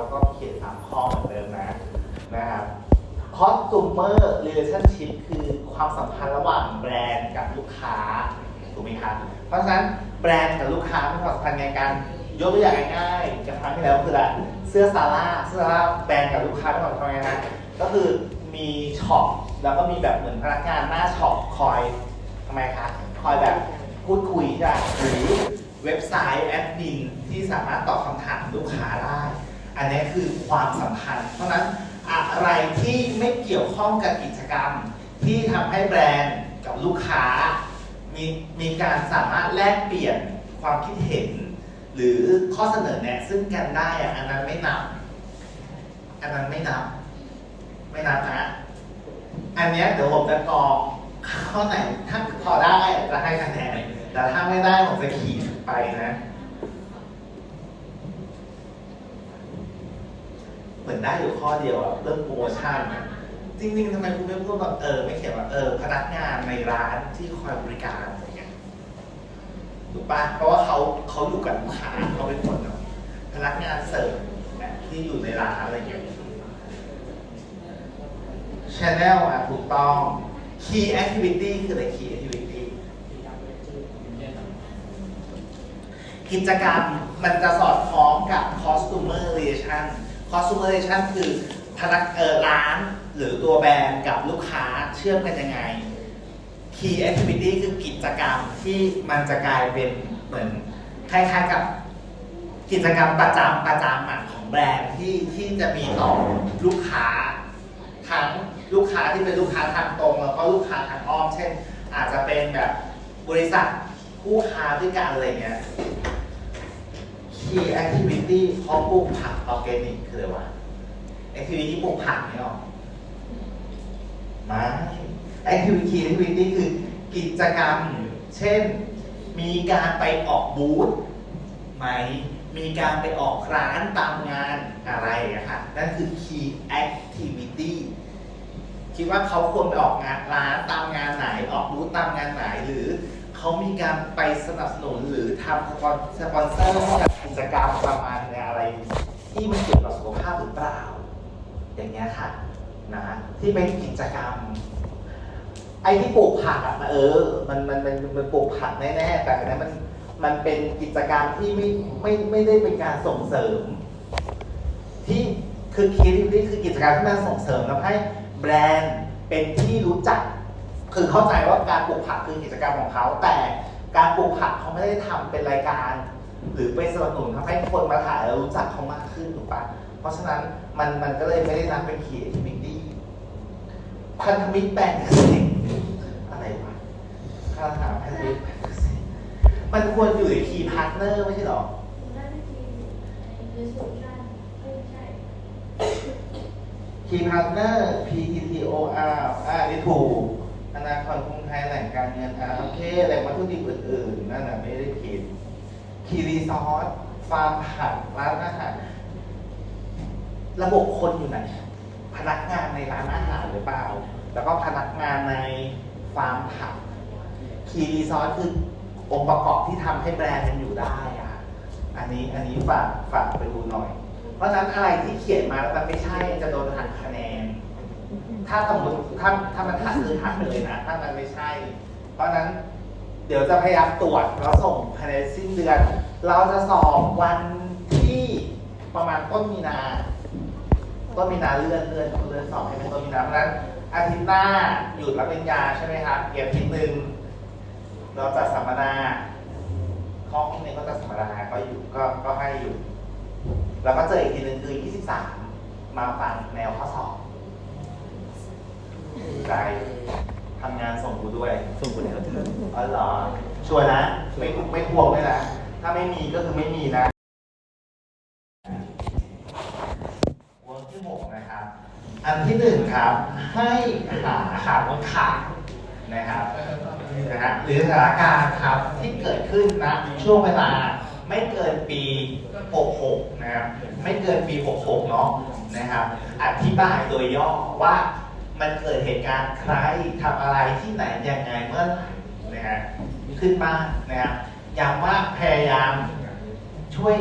แล้วก็เขียนสามข้อเหมือนเดิมนะนะครับ Consumer Relationship คือความสัมพันธ์ระหว่างแบรนด์กับลูกค้าถูกไหมครับเพราะฉะนั้นแบรนด์กับลูกค้ามีความสัมพันธ์ไงกันยกตัวอย่างง่ายๆกับครั้งที่แล้วคืออะไรเสื้อซาร่าเสื้อซาร่าแบรนด์กับลูกค้ามีความสัมพันธ์ไงนะก็คือมีช็อปแล้วก็มีแบบเหมือนพนักงานหน้าช็อปคอยทำไมคะคอยแบบพูดคุยใช่ไหมหรือเว็บไซต์แอดมินที่สามารถตอบคำถามลูกค้าได้ อันนี้คือความสัมพันธ์เพราะฉะนั้นอะไรที่ไม่เกี่ยวข้องกับกิจกรรม ที่ทำให้แบรนด์กับลูกค้า มีมีการสามารถแลกเปลี่ยนความคิดเห็น หรือข้อเสนอแนะซึ่งกันได้อะอันนั้นไม่นับ อันนั้นไม่นับ ไม่นับนะ อันนี้เดี๋ยวผมจะกรองข้อไหนถ้าพอได้จะให้คะแนนแต่ถ้าไม่ได้ผมจะขีดไปนะ เหมือนได้อยู่ข้อเดียวอะเรื่องโปรโมชั่นอะจริงๆทำไมคุณไม่พูดแบบเออไม่เขียนว่าเออพนักงานในร้านที่คอยบริการอะไรเงี้ยถูกปะเพราะว่าเขาเขาอยู่กับลูกค้าเขาเป็นคนแบบพนักงานเสิร์ฟแบบที่อยู่ในร้านอะไรเงี้ย Channel อะถูกต้อง Key Activity คืออะไร Key Activity กิจกรรมมันจะสอดคล้องกับ Customer Customer Relation คือพนักเออร้านหรือตัวแบรนด์กับลูกค้าเชื่อมกันยังไง Key Activity คือกิจกรรมที่มันจะกลายเป็นเหมือนคล้ายๆกับกิจกรรมประจำประจำอะของแบรนด์ที่ที่จะมีต่อลูกค้าทั้งลูกค้าที่เป็นลูกค้าทางตรงแล้วก็ลูกค้าทางอ้อม เช่น อาจจะเป็นแบบบริษัทคู่ค้าด้วยกันอะไรเงี้ย Key Activity เพราปลูกผักออร์แกนิกคืออะไรวะ Activity ปลูกผักเนี่ยหรอไม่ Activity Activity คือกิจกรรม เช่น มีการไปออกบูธไหม มีการไปออกร้านตามงานอะไรอะค่ะ นั่นคือ Key Activity คิดว่าเขาควรไปออกงานร้านตามงานไหน ออกบูธตามงานไหนหรือ เขามีการไปสนับสนุนหรือทำสปอนสปอนเซอร์ให้กับกิจกรรมประมาณอะไร ที่มันเกี่ยวกับสุขภาพหรือเปล่า อย่างเงี้ยค่ะนะที่เป็นกิจกรรม ไอ้ที่ปลูกผักอะเออ มันมันมันมันปลูกผักแน่ๆแต่อันนั้นมันมันเป็นกิจกรรมที่ไม่ไม่ไม่ได้เป็นการส่งเสริม ที่คือคีรีนี่คือกิจกรรมที่มันส่งเสริมทำให้แบรนด์เป็นที่รู้จัก คือเข้าใจว่าการปลูกผักคือกิจกรรมของเขา แต่การปลูกผักเขาไม่ได้ทำเป็นรายการ หรือไปสนับสนุนทำให้คนมาถ่ายแล้วรู้จักเขามากขึ้นถูกปะเพราะฉะนั้นมันมันก็เลยไม่ได้นับเป็นคีเอทิวิตี้พันธมิตรแบ่งเกษตรอะไรวะค่าถามพันธมิตรแบ่งเกษตรมันควรอยู่ในคีย์พาร์ทเนอร์ไม่ใช่หรอคีย์พาร์ทเนอร์ PTTOR อ่านี่ถูกธ นาคารกรุงไทยแหล่งการเงินอ่าโอเค แหล่งวัตถุดิบอื่นๆนั่นน่ะไม่ได้ผิดคีรีซอสฟาร์มผักร้านอาหารระบบคนอยู่ไหน พนักงานในร้านอาหารหรือเปล่า แล้วก็พนักงานในฟาร์มผักคีรีซอสคือองค์ประกอบที่ทำให้แบรนด์มันอยู่ได้อะอันนี้อันนี้ฝากฝากไปดูหน่อย เพราะฉะนั้นอะไรที่เขียนมาแล้วมันไม่ใช่จะโดนหักคะแนน ถ้าสมมติถ้าถ้ามันหักคือหักเลยนะ ถ้ามันไม่ใช่ เพราะนั้นเดี๋ยวจะพยายามตรวจแล้วส่งภายในสิ้นเดือน เราจะสอบวันที่ประมาณต้นมีนา ต้นมีนาเลื่อนเลื่อนเลื่อนสอบให้เป็นต้นมีนาเพราะนั้นอาทิตย์หน้าหยุดรับปริญญาใช่ไหมครับเก็บอาทิตย์หนึ่งเราจัดสัมมนาห้องนี้ก็จัดสัมมนาก็อยู่ก็ก็ให้อยู่ แล้วก็เจออีกทีหนึ่งคือ 23 มาฟังแนวข้อสอบ ใจทำงานส่งกูด้วยส่งคนแล้วท่านอ๋อเหรอชัวร์นะ ไม่ไม่ทวงด้วยนะ ถ้าไม่มีก็คือไม่มีนะเวิร์กที่หกนะครับ อันที่หนึ่งครับ ให้หาข่าวบนข่าวนะครับนะฮะหรือสถานการณ์ครับที่เกิดขึ้นนะช่วงเวลาไม่เกินปี 66 นะครับ ไม่เกินปี 66 เนาะนะครับ อธิบายโดยย่อว่า มันเกิดเหตุการณ์ใครทำอะไรที่ไหนยังไงเมื่อไหร่นะฮะขึ้นบ้านะครับย้ำว่าพยายามช่วย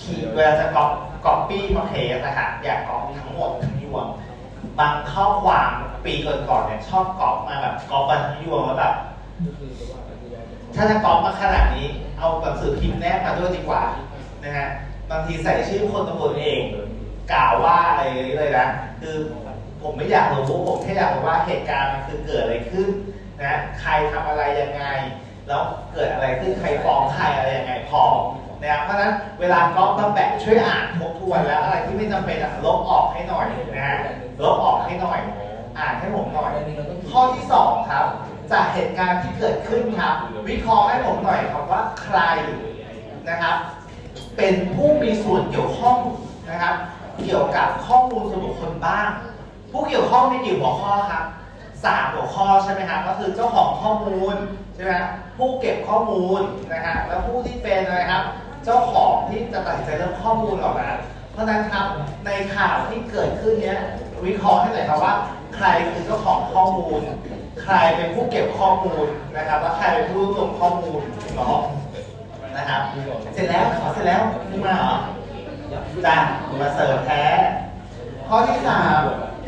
ขีดเวลาจะกรอกก๊อปปี้มาเพสนะครับอยากก๊อปทั้งหมดทั้งยวงบางข้อความปีก่อนๆเนี่ยชอบก๊อปมาแบบก๊อปมาทั้งยวงแล้วแบบถ้าจะก๊อปมาขนาดนี้ เอาหนังสือพิมพ์แนบมาด้วยดีกว่านะฮะบางทีใส่ชื่อคนตำรวจเองกล่าวว่าอะไรเลยนะคือ ผมไม่อยากรู้ผมแค่อยากรู้ว่าเหตุการณ์มันคือเกิดอะไรขึ้นนะใครทำอะไรยังไง แล้วเกิดอะไรขึ้นใครฟ้องใครอะไรยังไงพอนะครับเพราะนั้นเวลาก๊อปมาแปะช่วยอ่านทบทวนแล้วอะไรที่ไม่จำเป็นอะลบออกให้หน่อยนะลบออกให้หน่อย อ่านให้ผมหน่อย ข้อที่สองครับ จากเหตุการณ์ที่เกิดขึ้นครับ วิเคราะห์ให้ผมหน่อยครับว่าใครนะครับ เป็นผู้มีส่วนเกี่ยวข้องนะครับ เกี่ยวกับข้อมูลส่วนบุคคลบ้าง ผู้เกี่ยวข้องมีกี่หัวข้อครับสามหัวข้อใช่ไหมครับก็คือเจ้าของข้อมูลใช่ไหมครับผู้เก็บข้อมูลนะฮะแล้วผู้ที่เป็นอะไรครับ เจ้าของที่จะตัดสินใจเรื่องข้อมูลเหล่านั้นเพราะนั้นครับในข่าวที่เกิดขึ้นเนี้ยวิเคราะห์ให้หน่อยครับว่า ใครคือเจ้าของข้อมูล ใครเป็นผู้เก็บข้อมูลนะครับแล้วใครเป็นผู้รวบรวมข้อมูลเนาะนะครับเสร็จแล้วขอเสร็จแล้วมึงมาเหรอจ้ามาเสิริมแท้ข้อที่สาม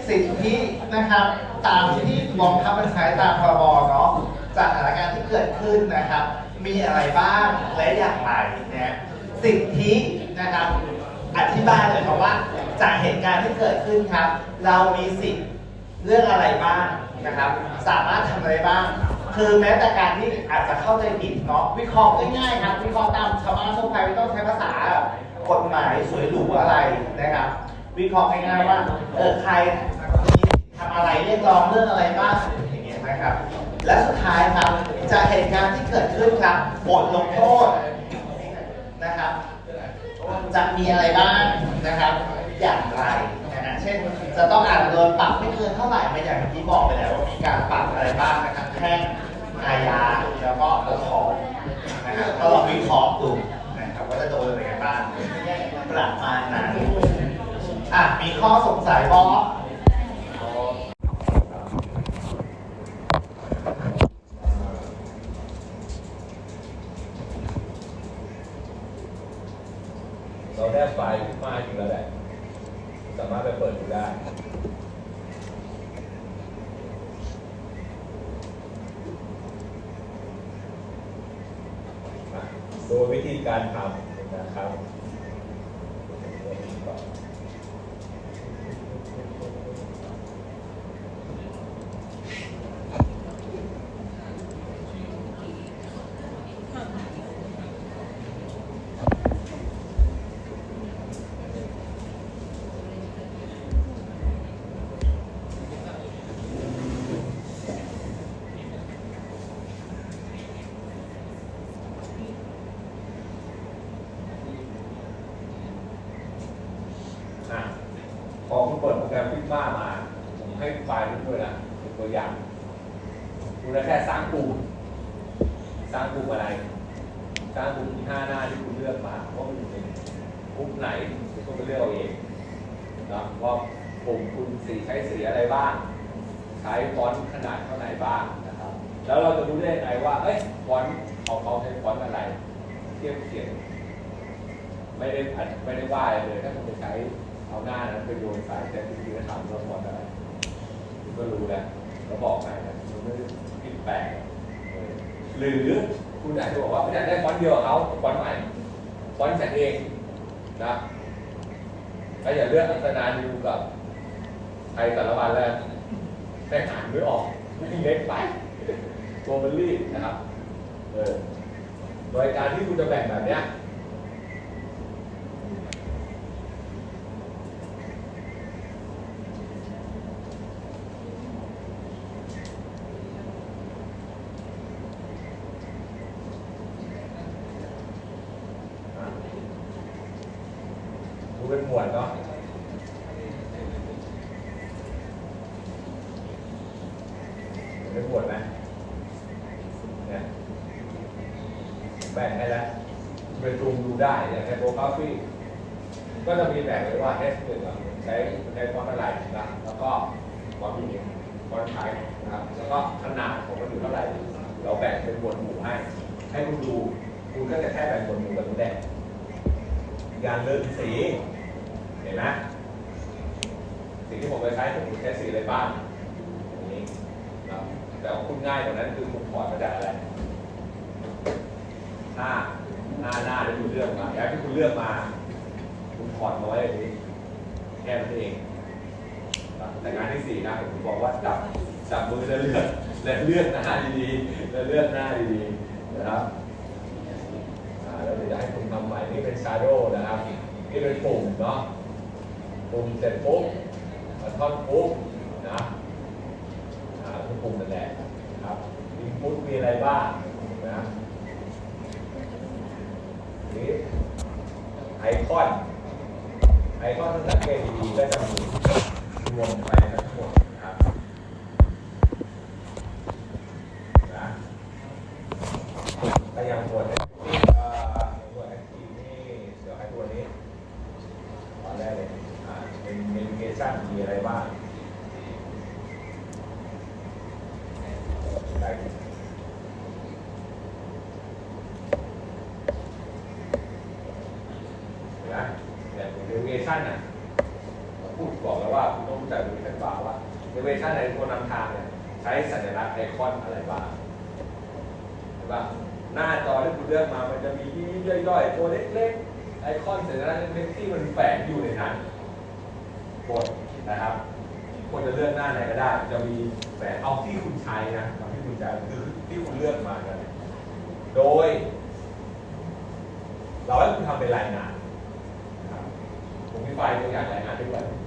สิทธินะครับตามที่กองทัพมันใช้ตามพรบเนาะจากสถานการณ์ที่เกิดขึ้นนะครับ มีอะไรบ้างและอย่างไรนะสิทธินะครับอธิบายเลยครับว่า จากเหตุการณ์ที่เกิดขึ้นครับ เรามีสิทธิเรื่องอะไรบ้างนะครับ สามารถทำอะไรบ้าง คือแม้แต่การที่อาจจะเข้าใจผิดเนาะวิเคราะห์ง่ายๆครับวิเคราะห์ตามชาวบ้านทั่วไปไม่ต้องใช้ภาษากฎหมายสวยหรูอะไรนะครับ วิเคราะห์ง่ายๆว่าเออใคร ทำอะไรเรียกร้องเรื่องอะไรบ้างอย่างเงี้ยนะครับ และสุดท้ายครับจากเหตุการณ์ที่เกิดขึ้นครับบทลงโทษนะครับ จะมีอะไรบ้างนะครับ อย่างไรนะฮะเช่นจะต้องอาจจะโดนปรับไม่เกินเท่าไหร่ไม่อย่างที่บอกไปแล้วว่ามีการปรับอะไรบ้างนะครับแพ่งอาญาแล้วก็ปกครองนะครับก็ลองวิเคราะห์ดูนะครับว่าจะโดนอะไรกันบ้างประมาณนั้นอะมีข้อสงสัยบอส เราได้ไฟล์มาอยู่แล้วแหละสามารถไปเปิดดูได้อะโดยวิธีการทำนะครับ อะพอคุณเปิดโปรแกรมฟิกมามา ผมให้ไฟล์นี้ด้วยนะเป็นตัวอย่างคุณแค่สร้างกลุ่มสร้างกลุ่มอะไร สร้างกลุ่มที่ห้าหน้าที่คุณเลือกมาว่ามันอยู่ในก ลุ่มไหนคุณก็ไปเลือกเอาเองนะว่ากลุ่มคุณสีใช้สีอะไรบ้าง ใช้ฟอนต์ขนาดเท่าไหร่บ้างนะครับ แล้วเราจะรู้ได้ยังไงว่าเอ้ยฟอนต์ของเขาใช้ฟอนต์อะไร เทียบเคียงไม่ได้อัดไม่ได้ว่าอะไรเลยถ้าคุณไปใช้เอาหน้านั้นไปโยนสายแต่จริงๆแล้วทำเรื่องฟอนต์อะไรคุณก็รู้แล้วก็บอกไปนะคุณไม่ผิดแปลกหรือคุณอาจจะบอกว่าคุณอยากได้ฟอนต์เดียวเขาฟอนต์ใหม่ฟอนต์แต่เอง นะถ้าอย่าเลือกอัศนาดิวกับไทยสารวันแล้วแต่อ่านไม่ออกเล็กไปตัวมันรีบนะครับเออโดยการที่คุณจะแบ่งแบบเนี้ย อะดูเป็นหม วดเนาะเป็นหมวดไหมเนี่ยแบ่งให้แล้วเป็นรูมดูได้อย่างในโปรกราฟีก็จะมีแบ่งไว้ว่า S หนึ่งใช้ใช้ฟอนต์อะไรนะแล้วก็ฟอนต์มีฟอนต์ใช้นะครับ แล้วก็ขนาดของมันอยู่เท่าไหร่ เราแบ่งเป็นหมวดหมู่ให้ ให้คุณดู คุณก็จะแค่แบ่งหมวดหมู่กับตัวแดงการเลือกสี เห็นไหมสิ่งที่ผมไปใช้ผมใช้สีอะไรบ้างอย่างนี้นะแต่ของคุณง่ายกว่านั้นคือคุณถอดมาจากอะไรหน้าหน้าหน้าที่คุณเลือกมาแอปที่คุณเลือกมา คุณถอดมาไว้อย่างนี้แค่นั้นเองแต่งานที่สี่นะผมบอกว่าจับจับมือแล้วเลือกและเลือกหน้าดีๆและเลือกหน้าดีๆนะครับแล้วเดี๋ยวจะให้คุณทำใหม่นี่เป็น shadow นะครับนี่เป็นปุ่มเนาะ ปรุงเสร็จปุ๊บมาทอดปุ๊บนะอ่าทุกปรุงนั่นแหละครับมีพุทมีอะไรบ้างนะนี่ไอคอนไอคอนสังเกตดีๆก็จะมีรวมไปทั้งหมดนะครับนะก็ยังตัวนี้เอ่อตัวแอคทีฟนี่เดี๋ยวให้ตัวนี้ตอนแรกเลยอ่าเป็นเมนูเกชั่นมีอะไรบ้างได้เห็นไหมเนี่ยเมนูเกชั่นน่ะ พูดบอกแล้วว่าคุณต้องรู้จักดูแคนวาว่าในเวอร์ชันไหนคนนำทางเนี่ยใช้สัญลักษณ์ ไอคอนอะไรบ้างใช่ปะหน้าจอที่คุณเลือกมา มันจะมียิบย่อยๆตัวเล็กๆ ไอคอนสัญลักษณ์เล็กๆที่มันแฝงอยู่ในนั้นหมดนะครับควรจะเลือกหน้าไหนก็ได้ จะมีแฝงเอาที่คุณใช้นะเอาที่คุณใช้คือที่คุณเลือกมากันเนี่ยโดย เราให้คุณทำเป็นรายงานผมมีไฟล์ตัวอย่างรายงานด้วย